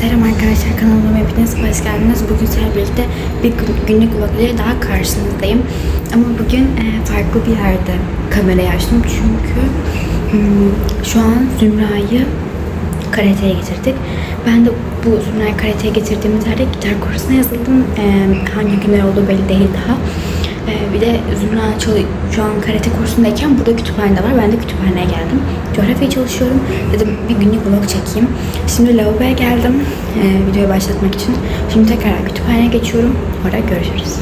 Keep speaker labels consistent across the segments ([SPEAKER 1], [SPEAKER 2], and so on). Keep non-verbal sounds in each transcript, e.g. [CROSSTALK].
[SPEAKER 1] Selam arkadaşlar kanalıma hepiniz hoş geldiniz. Bugün sizlerle birlikte bir gün- günlük vlog ile daha karşınızdayım. Ama bugün e, farklı bir yerde kamerayı açtım çünkü hmm, şu an Zümra'yı karateye getirdik. Ben de bu Zümra'yı karateye getirdiğimiz yerde gitar kursuna yazıldım. E, hangi günler olduğu belli değil daha. E, bir de Zümra çalı- şu an karate kursundayken burada kütüphanede var. Ben de kütüphaneye geldim. Coğrafya çalışıyorum. Dedim bir günlük vlog çekeyim. Şimdi lavaboya geldim e, videoyu başlatmak için. Şimdi tekrar kütüphaneye geçiyorum. Orada görüşürüz.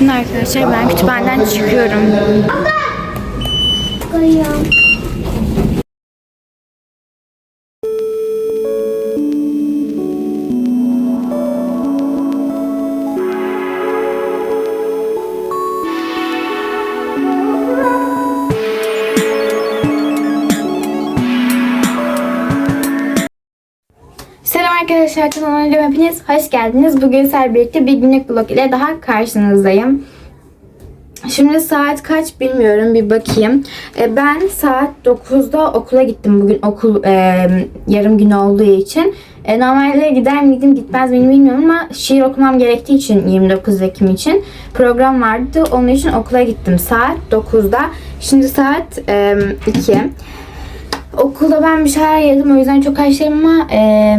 [SPEAKER 1] Şimdi arkadaşlar ben kütüphaneden çıkıyorum. Selam arkadaşlar kanalıma hepiniz hoş geldiniz. Bugün sizlerle bir günlük vlog ile daha karşınızdayım. Şimdi saat kaç bilmiyorum bir bakayım. E, ben saat 9'da okula gittim bugün okul e, yarım gün olduğu için. E, normalde gider miydim gitmez miydim bilmiyorum ama şiir okumam gerektiği için 29 Ekim için program vardı. Onun için okula gittim saat 9'da. Şimdi saat e, 2. Okulda ben bir şeyler yedim o yüzden çok açtayım ama e,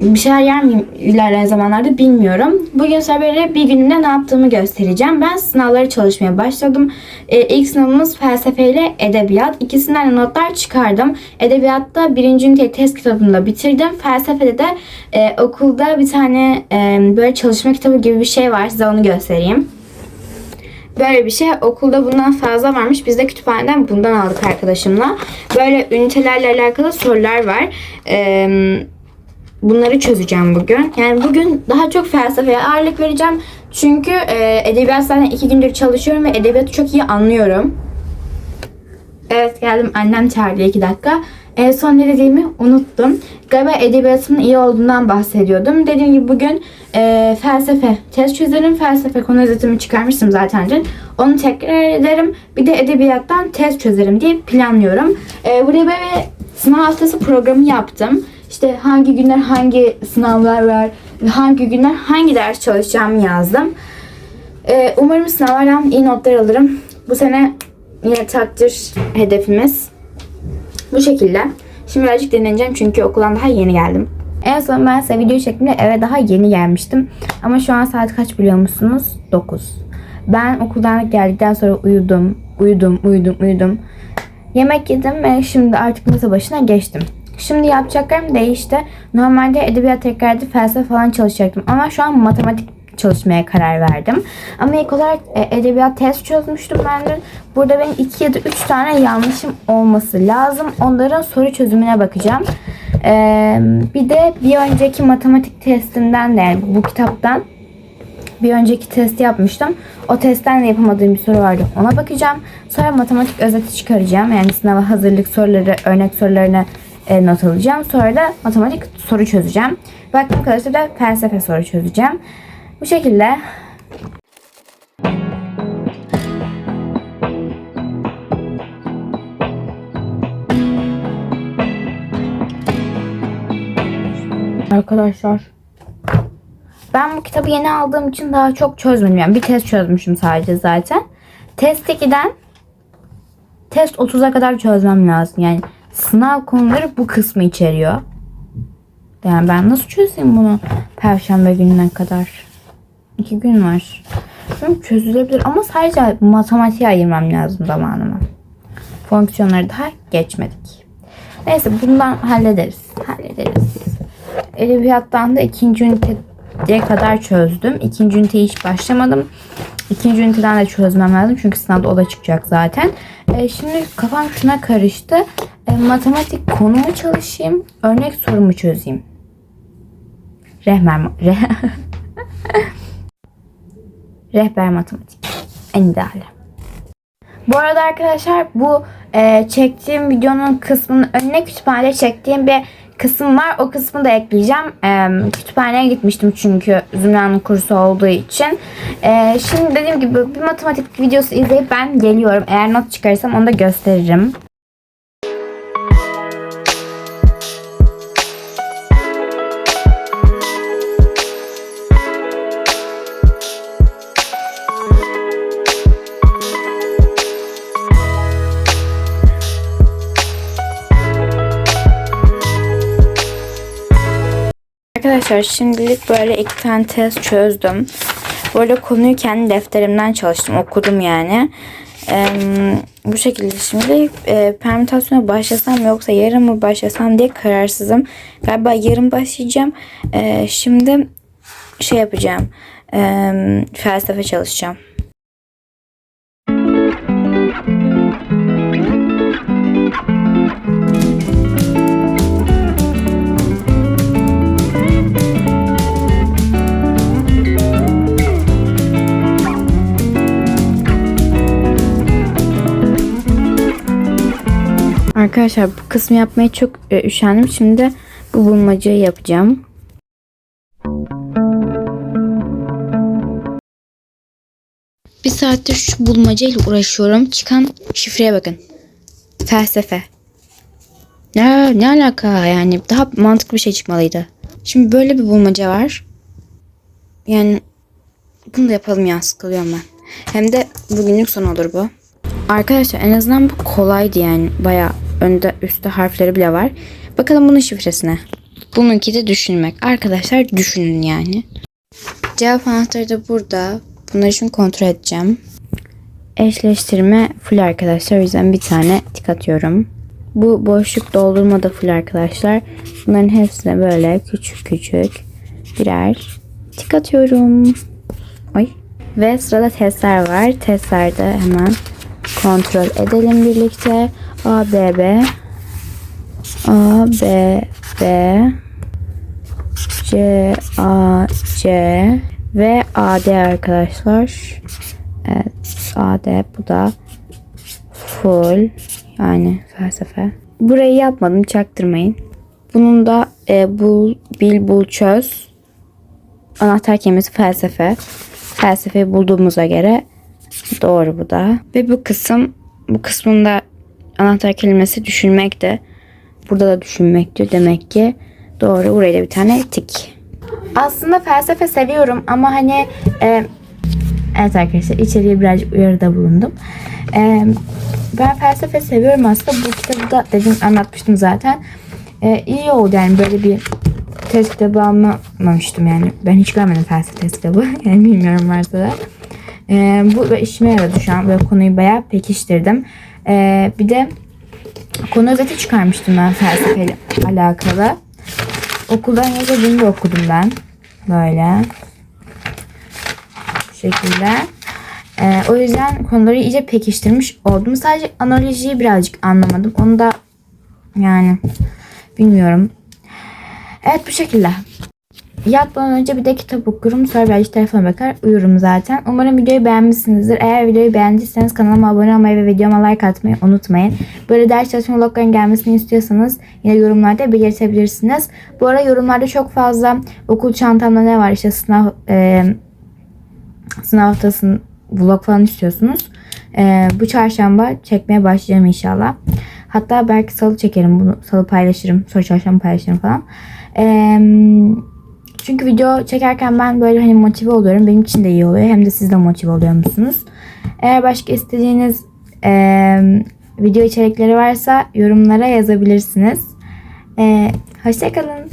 [SPEAKER 1] bir şeyler yer miyim ilerleyen zamanlarda bilmiyorum. Bugün böyle bir günümde ne yaptığımı göstereceğim. Ben sınavları çalışmaya başladım. E, ilk sınavımız felsefe ile edebiyat. İkisinden de notlar çıkardım. Edebiyatta birinci ünite test kitabını da bitirdim. Felsefede de e, okulda bir tane e, böyle çalışma kitabı gibi bir şey var. Size onu göstereyim. Böyle bir şey. Okulda bundan fazla varmış. Biz de kütüphaneden bundan aldık arkadaşımla. Böyle ünitelerle alakalı sorular var. Eee bunları çözeceğim bugün. Yani bugün daha çok felsefeye ağırlık vereceğim. Çünkü e, edebiyat zaten iki gündür çalışıyorum ve edebiyatı çok iyi anlıyorum. Evet geldim. Annem çağırdı iki dakika. En son ne dediğimi unuttum. Galiba edebiyatımın iyi olduğundan bahsediyordum. Dediğim gibi bugün e, felsefe test çözerim. Felsefe konu özetimi çıkarmıştım zaten dün. Onu tekrar ederim. Bir de edebiyattan test çözerim diye planlıyorum. E, buraya böyle sınav haftası programı yaptım. İşte hangi günler hangi sınavlar var, hangi günler hangi ders çalışacağımı yazdım. E, umarım sınavlardan iyi notlar alırım. Bu sene yine takdir hedefimiz. Bu şekilde. Şimdi birazcık dinleneceğim çünkü okuldan daha yeni geldim. En son ben size video şeklinde eve daha yeni gelmiştim. Ama şu an saat kaç biliyor musunuz? 9. Ben okuldan geldikten sonra uyudum, uyudum, uyudum, uyudum. Yemek yedim ve şimdi artık masa başına geçtim. Şimdi yapacaklarım değişti. Normalde edebiyat tekrardı, felsefe falan çalışacaktım. Ama şu an matematik çalışmaya karar verdim. Ama ilk olarak e, edebiyat test çözmüştüm ben dün. Burada benim 2 ya da 3 tane yanlışım olması lazım. Onların soru çözümüne bakacağım. Ee, bir de bir önceki matematik testinden de yani bu kitaptan bir önceki testi yapmıştım. O testten de yapamadığım bir soru vardı. Ona bakacağım. Sonra matematik özeti çıkaracağım. Yani sınava hazırlık soruları, örnek sorularını e, not alacağım. Sonra da matematik soru çözeceğim. Vaktim kalırsa da felsefe soru çözeceğim. Bu şekilde Arkadaşlar Ben bu kitabı yeni aldığım için daha çok çözmedim. Yani bir test çözmüşüm sadece zaten. Test 2'den test 30'a kadar çözmem lazım. Yani sınav konuları bu kısmı içeriyor. Yani ben nasıl çözeyim bunu perşembe gününe kadar? İki gün var. Çünkü çözülebilir ama sadece matematiğe ayırmam lazım zamanımı. Fonksiyonları daha geçmedik. Neyse bundan hallederiz. Hallederiz. Edebiyattan da ikinci üniteye kadar çözdüm. İkinci üniteye hiç başlamadım. İkinci üniteden de çözmem lazım. Çünkü sınavda o da çıkacak zaten. E, şimdi kafam şuna karıştı. E, matematik konumu çalışayım. Örnek sorumu çözeyim. Rehber, re [LAUGHS] Rehber matematik. En ideali. Bu arada arkadaşlar bu e, çektiğim videonun kısmının önüne kütüphanede çektiğim bir kısım var. O kısmı da ekleyeceğim. E, kütüphaneye gitmiştim çünkü Zümra'nın kursu olduğu için. E, şimdi dediğim gibi bir matematik videosu izleyip ben geliyorum. Eğer not çıkarırsam onu da gösteririm. Arkadaşlar şimdilik böyle iki tane test çözdüm. Böyle konuyu kendi defterimden çalıştım. Okudum yani. Ee, bu şekilde şimdi e, permütasyona başlasam yoksa yarın mı başlasam diye kararsızım. Galiba yarın başlayacağım. Ee, şimdi şey yapacağım. Ee, felsefe çalışacağım. Arkadaşlar bu kısmı yapmaya çok e, üşendim. Şimdi bu bulmacayı yapacağım. Bir saattir şu bulmacayla uğraşıyorum. Çıkan şifreye bakın. Felsefe. Ne, ne alaka yani? Daha mantıklı bir şey çıkmalıydı. Şimdi böyle bir bulmaca var. Yani bunu da yapalım ya sıkılıyorum ben. Hem de bugünlük son olur bu. Arkadaşlar en azından bu kolaydı yani. Baya önde üstte harfleri bile var. Bakalım bunun şifresine. Bununki de düşünmek. Arkadaşlar düşünün yani. Cevap anahtarı da burada. Bunları şimdi kontrol edeceğim. Eşleştirme full arkadaşlar. O yüzden bir tane tik atıyorum. Bu boşluk doldurma da full arkadaşlar. Bunların hepsine böyle küçük küçük birer tik atıyorum. Oy. Ve sırada testler var. Testlerde hemen kontrol edelim birlikte. A, B, B. A, B, B. C, A, C. Ve A, D arkadaşlar. Evet. A, D. Bu da full. Yani felsefe. Burayı yapmadım. Çaktırmayın. Bunun da e, bul, bil, bul, çöz. Anahtar kelimesi felsefe. Felsefeyi bulduğumuza göre Doğru bu da. Ve bu kısım bu kısmında anahtar kelimesi düşünmekti. Burada da düşünmekti demek ki. Doğru. Buraya da bir tane tik. Aslında felsefe seviyorum ama hani e, evet arkadaşlar içeriye birazcık uyarıda bulundum. E, ben felsefe seviyorum aslında. Bu kitabı da dedim anlatmıştım zaten. E, iyi oldu yani böyle bir test kitabı almamıştım yani. Ben hiç görmedim felsefe test kitabı. [LAUGHS] Yani bilmiyorum varsa da. Ee, bu işime yaradı şu an. Böyle konuyu bayağı pekiştirdim. Ee, bir de konu özeti çıkarmıştım ben felsefeyle alakalı. Okuldan yazıldığını da okudum ben. Böyle. Bu şekilde. Ee, o yüzden konuları iyice pekiştirmiş oldum. Sadece analojiyi birazcık anlamadım. Onu da yani bilmiyorum. Evet bu şekilde. Yatmadan önce bir de kitap okurum. Sonra belki telefona bakar uyurum zaten. Umarım videoyu beğenmişsinizdir. Eğer videoyu beğendiyseniz kanalıma abone olmayı ve videoma like atmayı unutmayın. Böyle ders çalışma vlogların gelmesini istiyorsanız yine yorumlarda belirtebilirsiniz. Bu ara yorumlarda çok fazla okul çantamda ne var işte sınav e, sınav haftasının vlog falan istiyorsunuz. E, bu çarşamba çekmeye başlayacağım inşallah. Hatta belki salı çekerim bunu. Salı paylaşırım. Sonra çarşamba paylaşırım falan. Eee Çünkü video çekerken ben böyle hani motive oluyorum. Benim için de iyi oluyor. Hem de siz de motive oluyor musunuz? Eğer başka istediğiniz eee, video içerikleri varsa yorumlara yazabilirsiniz. Eee hoşçakalın.